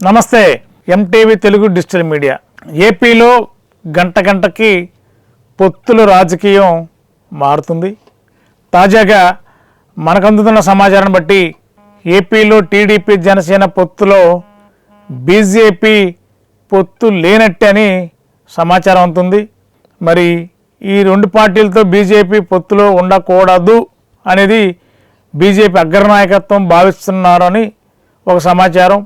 నమస్తే MTV Telugu digital media. ఏపీలో గంట గంటకి పొత్తుల రాజకీయం మారుతుంది. తాజాగా మనకు అందుతున్న సమాచారం బట్టి ఏపీలో టీడీపీ జనసేన పొత్తులో బీజేపీ పొత్తు లేనట్టే అని సమాచారం అవుతుంది మరి ఈ రెండు పార్టీలతో బీజేపీ పొత్తులో ఉండకూడదు అనేది బీజేపీ అగ్రనాయకత్వం భావిస్తున్నారని ఒక సమాచారం.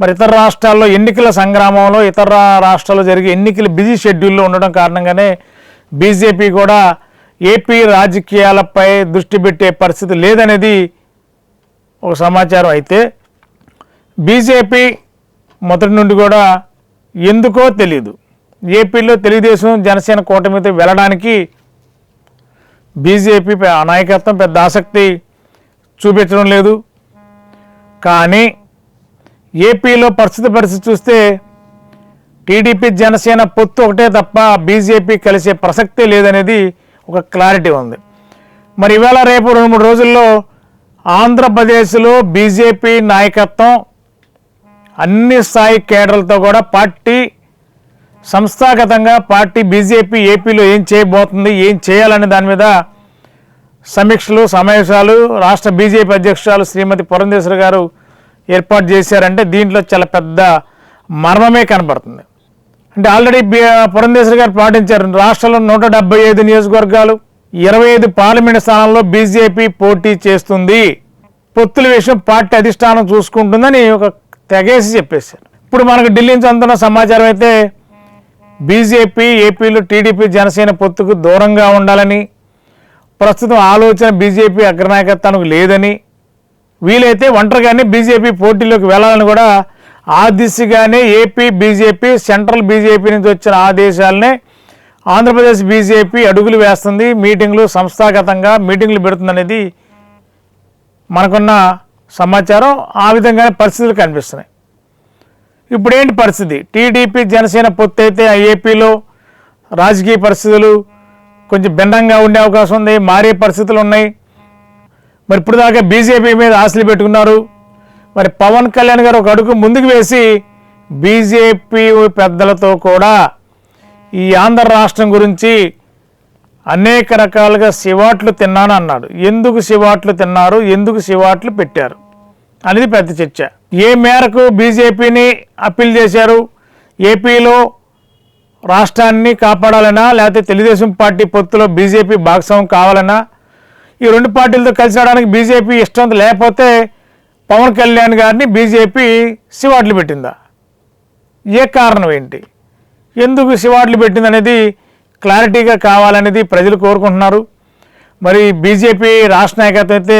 మరి ఇతర రాష్ట్రాల్లో ఎన్నికల సంగ్రామంలో ఇతర రాష్ట్రాల్లో జరిగే ఎన్నికల బిజీ షెడ్యూల్లో ఉండడం కారణంగానే బీజేపీ కూడా ఏపీ రాజకీయాలపై దృష్టి పెట్టే పరిస్థితి లేదనేది ఒక సమాచారం. అయితే బీజేపీ మొదటి నుండి కూడా ఎందుకో తెలియదు ఏపీలో తెలుగుదేశం జనసేన కూటమితో వెళ్ళడానికి బీజేపీ నాయకత్వం పెద్ద ఆసక్తి చూపించడం లేదు. కానీ ఏపీలో పరిస్థితి పరిస్థితి చూస్తే టీడీపీ జనసేన పొత్తు ఒకటే తప్ప బీజేపీ కలిసే ప్రసక్తే లేదనేది ఒక క్లారిటీ ఉంది. మరి ఇవాళ రేపు రెండు మూడు రోజుల్లో ఆంధ్రప్రదేశ్లో బీజేపీ నాయకత్వం అన్ని స్థాయి కేడర్లతో కూడా పార్టీ సంస్థాగతంగా పార్టీ బీజేపీ ఏపీలో ఏం చేయబోతుంది ఏం చేయాలనే దాని మీద సమీక్షలు సమావేశాలు రాష్ట్ర బీజేపీ అధ్యక్షురాలు శ్రీమతి పురంధేశ్వరి గారు ఏర్పాటు చేశారంటే దీంట్లో చాలా పెద్ద మర్మమే కనబడుతుంది. అంటే ఆల్రెడీ పురంధేశ్వరి గారు పాటించారు. రాష్ట్రంలో నూట డెబ్బై ఐదు నియోజకవర్గాలు ఇరవై ఐదు పార్లమెంట్ స్థానాల్లో బీజేపీ పోటీ చేస్తుంది. పొత్తుల విషయం పార్టీ అధిష్టానం చూసుకుంటుందని ఒక తెగేసి చెప్పేశారు. ఇప్పుడు మనకు ఢిల్లీ నుంచి అందుతున్న సమాచారం అయితే బీజేపీ ఏపీలో టీడీపీ జనసేన పొత్తుకు దూరంగా ఉండాలని ప్రస్తుతం ఆలోచన బీజేపీ అగ్రనాయకత్వానికి లేదని వీలైతే ఒంటరిగానే బీజేపీ పోటీలోకి వెళ్ళాలని కూడా ఆ దిశగానే ఏపీ బీజేపీ సెంట్రల్ బీజేపీ నుంచి వచ్చిన ఆదేశాలనే ఆంధ్రప్రదేశ్ బీజేపీ అడుగులు వేస్తుంది. మీటింగ్లు సంస్థాగతంగా మీటింగ్లు పెడుతుందనేది మనకున్న సమాచారం. ఆ విధంగానే పరిస్థితులు కనిపిస్తున్నాయి. ఇప్పుడేంటి పరిస్థితి? టీడీపీ జనసేన పొత్తు అయితే ఏపీలో రాజకీయ పరిస్థితులు కొంచెం భిన్నంగా ఉండే అవకాశం ఉంది మారే పరిస్థితులు ఉన్నాయి. మరి ఇప్పుడు దాకా బీజేపీ మీద ఆశలు పెట్టుకున్నారు. మరి పవన్ కళ్యాణ్ గారు ఒక అడుగు ముందుకు వేసి బీజేపీ పెద్దలతో కూడా ఈ ఆంధ్ర రాష్ట్రం గురించి అనేక రకాలుగా శివాట్లు తిన్నాను అన్నాడు. ఎందుకు శివాట్లు తిన్నారు? ఎందుకు శివాట్లు పెట్టారు? అనేది పెద్ద చర్చ. ఏ మేరకు బీజేపీని అప్పీల్ చేశారు? ఏపీలో రాష్ట్రాన్ని కాపాడాలనా? లేకపోతే తెలుగుదేశం పార్టీ పొత్తులో బీజేపీ భాగస్వామ్యం కావాలనా? ఈ రెండు పార్టీలతో కలిసి రావడానికి బీజేపీ ఇష్టం లేకపోతే పవన్ కళ్యాణ్ గారిని బీజేపీ శివాట్లు పెట్టిందా? ఏ కారణం ఏంటి? ఎందుకు శివాట్లు పెట్టింది అనేది క్లారిటీగా కావాలనేది ప్రజలు కోరుకుంటున్నారు. మరి బీజేపీ రాష్ట్ర నాయకత్వం అయితే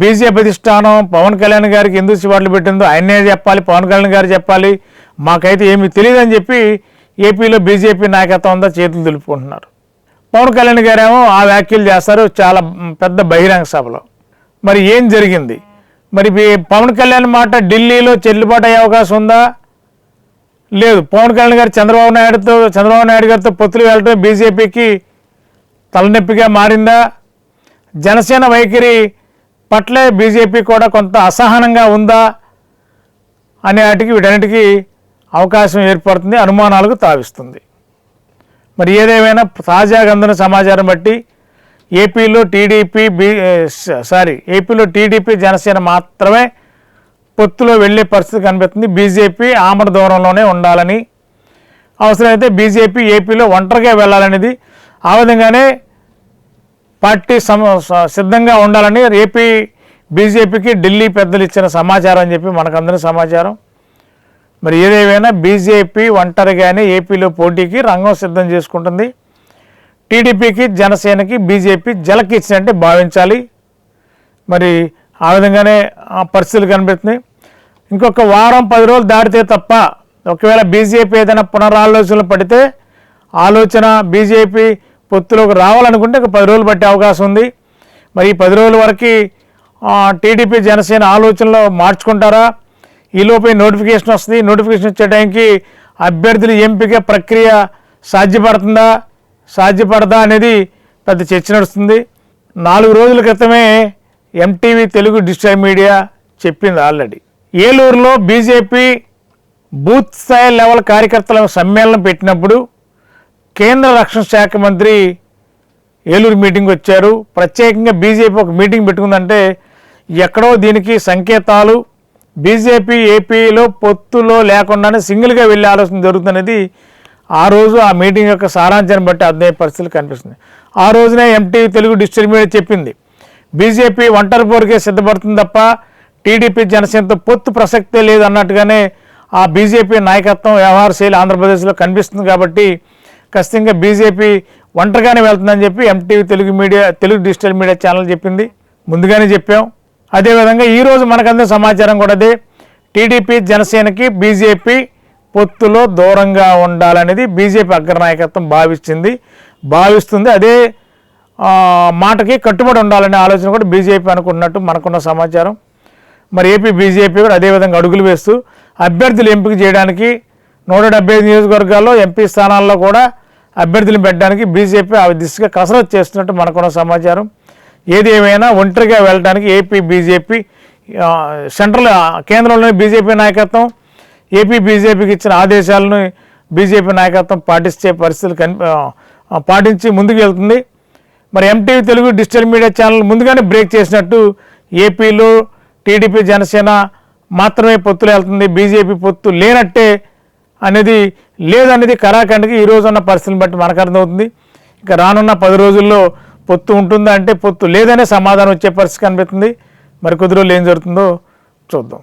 బీజేపీ అధిష్టానం పవన్ కళ్యాణ్ గారికి ఎందుకు శివాట్లు పెట్టిందో ఆయనే చెప్పాలి పవన్ కళ్యాణ్ గారు చెప్పాలి. మాకైతే ఏమీ తెలియదని చెప్పి ఏపీలో బీజేపీ నాయకత్వం అంతా చేతులు తెలుపుకుంటున్నారు పవన్ కళ్యాణ్ గారేమో ఆ వ్యాఖ్యలు చేస్తారు. చాలా పెద్ద బహిరంగ సభలో. మరి ఏం జరిగింది? మరి పవన్ కళ్యాణ్ మాట ఢిల్లీలో చెల్లుబాటు అయ్యే అవకాశం ఉందా? లేదు. పవన్ కళ్యాణ్ గారు చంద్రబాబు నాయుడుతో చంద్రబాబు నాయుడు గారితో పొత్తులు వెళ్ళటం బీజేపీకి తలనొప్పిగా మారిందా? జనసేన వైఖరి పట్లే బీజేపీ కూడా కొంత అసహనంగా ఉందా? అనే వాటికి వీటన్నిటికీ అవకాశం ఏర్పడుతుంది అనుమానాలకు తావిస్తుంది. మరి ఏదేమైనా తాజాగా అందిన సమాచారం బట్టి ఏపీలో టీడీపీ బీ సారీ ఏపీలో టీడీపీ జనసేన మాత్రమే పొత్తులో వెళ్ళే పరిస్థితి కనిపిస్తుంది. బీజేపీ ఆమర దూరంలోనే ఉండాలని అవసరమైతే బీజేపీ ఏపీలో ఒంటరిగా వెళ్ళాలనేది ఆ విధంగానే పార్టీ సమ సిద్ధంగా ఉండాలని ఏపీ బీజేపీకి ఢిల్లీ పెద్దలు ఇచ్చిన సమాచారం అని చెప్పి మనకందరి సమాచారం. మరి ఏదేమైనా బీజేపీ ఒంటరిగానే ఏపీలో పోటీకి రంగం సిద్ధం చేసుకుంటుంది. టీడీపీకి జనసేనకి బీజేపీ జలకిచ్చినట్టే భావించాలి. మరి ఆ విధంగానే పరిస్థితులు కనిపిస్తున్నాయి. ఇంకొక వారం పది రోజులు దాటితే తప్ప ఒకవేళ బీజేపీ ఏదైనా పునరాలోచనలు పడితే ఆలోచన బీజేపీ పొత్తులోకి రావాలనుకుంటే ఒక పది రోజులు పట్టే అవకాశం ఉంది. మరి ఈ పది రోజుల వరకు టీడీపీ జనసేన ఆలోచనలో మార్చుకుంటారా? ఈలోపే నోటిఫికేషన్ వస్తుంది. నోటిఫికేషన్ వచ్చే టైంకి అభ్యర్థుల ఎంపిక ప్రక్రియ సాధ్యపడుతుందా? సాధ్యపడదా అనేది పెద్ద చర్చ నడుస్తుంది. నాలుగు రోజుల క్రితమే ఎంటీవీ తెలుగు డిజిటల్ మీడియా చెప్పింది ఆల్రెడీ. ఏలూరులో బీజేపీ బూత్ స్థాయి లెవెల్ కార్యకర్తల సమ్మేళనం పెట్టినప్పుడు కేంద్ర రక్షణ శాఖ మంత్రి ఏలూరు మీటింగ్ వచ్చారు. ప్రత్యేకంగా బీజేపీ ఒక మీటింగ్ పెట్టుకుందంటే ఎక్కడో దీనికి సంకేతాలు బీజేపీ ఏపీలో పొత్తులో లేకుండానే సింగిల్గా వెళ్ళే ఆలోచన జరుగుతున్నది. ఆ రోజు ఆ మీటింగ్ యొక్క సారాంశాన్ని బట్టి అర్థమయ్యే పరిస్థితులు కనిపిస్తుంది ఆ రోజునే ఎంటీవీ తెలుగు డిజిటల్ మీడియా చెప్పింది బీజేపీ ఒంటరి పోరుకే సిద్ధపడుతుంది తప్ప టీడీపీ జనసేనతో పొత్తు ప్రసక్తే లేదు అన్నట్టుగానే ఆ బీజేపీ నాయకత్వం వ్యవహార శైలి ఆంధ్రప్రదేశ్లో కనిపిస్తుంది కాబట్టి ఖచ్చితంగా బీజేపీ ఒంటరిగానే వెళ్తుందని చెప్పి MTV Telugu media Telugu digital media channel చెప్పింది. ముందుగానే చెప్పాం. అదేవిధంగా ఈరోజు మనకందే సమాచారం కూడా అదే. టీడీపీ జనసేనకి బీజేపీ పొత్తులో దూరంగా ఉండాలనేది బీజేపీ అగ్రనాయకత్వం భావిస్తుంది. భావిస్తుంది. అదే మాటకి కట్టుబడి ఉండాలనే ఆలోచన కూడా బీజేపీ అనుకున్నట్టు మనకున్న సమాచారం. మరి ఏపీ బీజేపీ కూడా అదేవిధంగా అడుగులు వేస్తూ అభ్యర్థులు ఎంపిక చేయడానికి నూట డెబ్బై ఐదు నియోజకవర్గాల్లో ఎంపీ స్థానాల్లో కూడా అభ్యర్థులు పెట్టడానికి బీజేపీ ఆ దిశగా కసరత్తు చేస్తున్నట్టు మనకున్న సమాచారం. ఏది ఏమైనా ఒంటరిగా వెళ్ళడానికి ఏపీ బీజేపీ సెంట్రల్ కేంద్రంలోని బీజేపీ నాయకత్వం ఏపీ బీజేపీకి ఇచ్చిన ఆదేశాలను బీజేపీ నాయకత్వం పాటించే పరిస్థితులు కని పాటించి ముందుకు వెళ్తుంది. మరి MTV Telugu digital media channel ముందుగానే బ్రేక్ చేసినట్టు ఏపీలో టీడీపీ జనసేన మాత్రమే పొత్తులు వెళ్తుంది. బీజేపీ పొత్తు లేనట్టే అనేది లేదనేది కరాఖండ్కి ఈ రోజు ఉన్న పరిస్థితిని బట్టి మనకు అర్థమవుతుంది. ఇక రానున్న పది రోజుల్లో పొత్తు ఉంటుందా అంటే పొత్తు లేదనే సమాధానం వచ్చే పరిస్థితి కనిపిస్తుంది. మరి కొద్ది రోజులు ఏం జరుగుతుందో చూద్దాం.